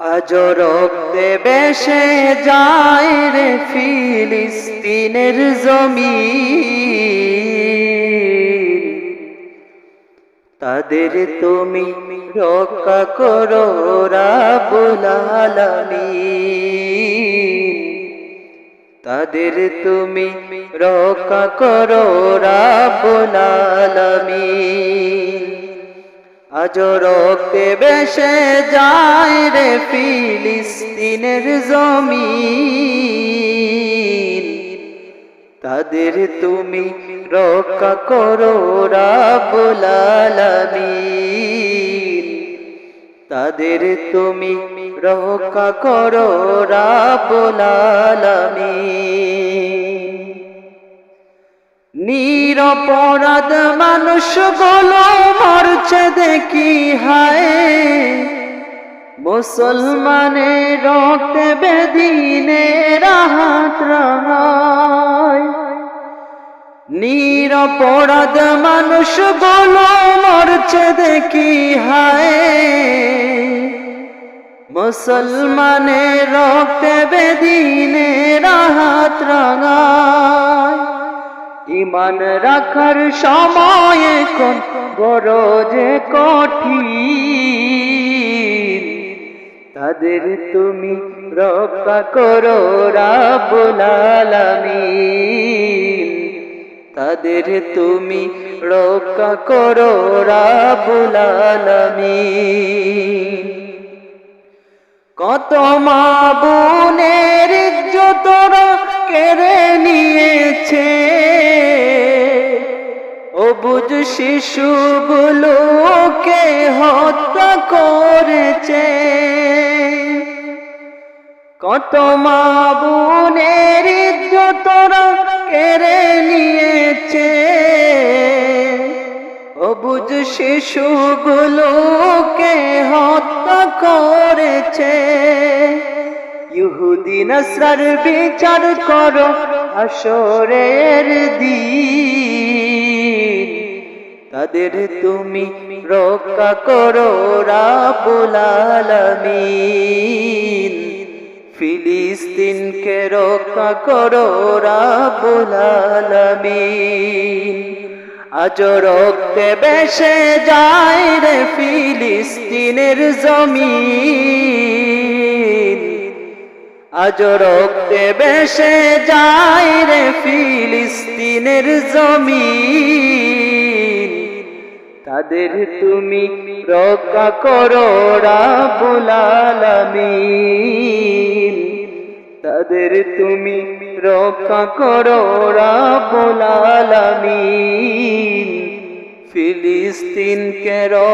আজ রক্তে বেশে যায় রে ফিলিস্তিনের জমি তাদের তুমি রক্ষা করো রাবুল আলামিন। তাদের তুমি রক্ষা করো রাবুল আলামিন। আজ রক্তে বেশে যায় রে ফিলিস্তিনের জমিন। তাদের তুমি রক্ষা করো রাবুল আলামিন। তাদের তুমি রক্ষা করো রাবুল আলামিন। নিরপরাধ মানুষগুলো মরছে দেখি, হায়। মুসলমানের রক্তে বেদিনের হাত রাঙায় মানুষগুলো মরছে দেখি, হায়। মুসলমানের রক্তে বেদিনের হাত রাঙায় ইমান রাখার সময় এখন বড় যে কঠিন। তাদের তুমি রক্ষা করো রাবুল আলামিন। তাদের তুমি রক্ষা করো রাবুল আলামিন। কত মা বোনের অবুজ শিশুগুলোকে হত্যা করেছে? কত মা বোনের ইজ্জতরা কেড়ে নিয়েছে? অবুজ শিশুগুলোকে হত্যা করেছে? ইহুদি নসরার বিচার করো আসরের দিন। তাদের তুমি রক্ষা করো রাবুল আলামিন। ফিলিস্তিনকে রক্ষা করো রাবুল আলামিন। আজ রক্তে বেশে যায় রে ফিলিস্তিনের জমিন। আজ রক্তে বেশে যায় রে ফিলিস্তিনের জমিন। তাদের তুমি রক্ষা করো রাবুলালামিন তাদের তুমি রক্ষা করো আলামিন। ফিলিস্তিনকে রক্ষা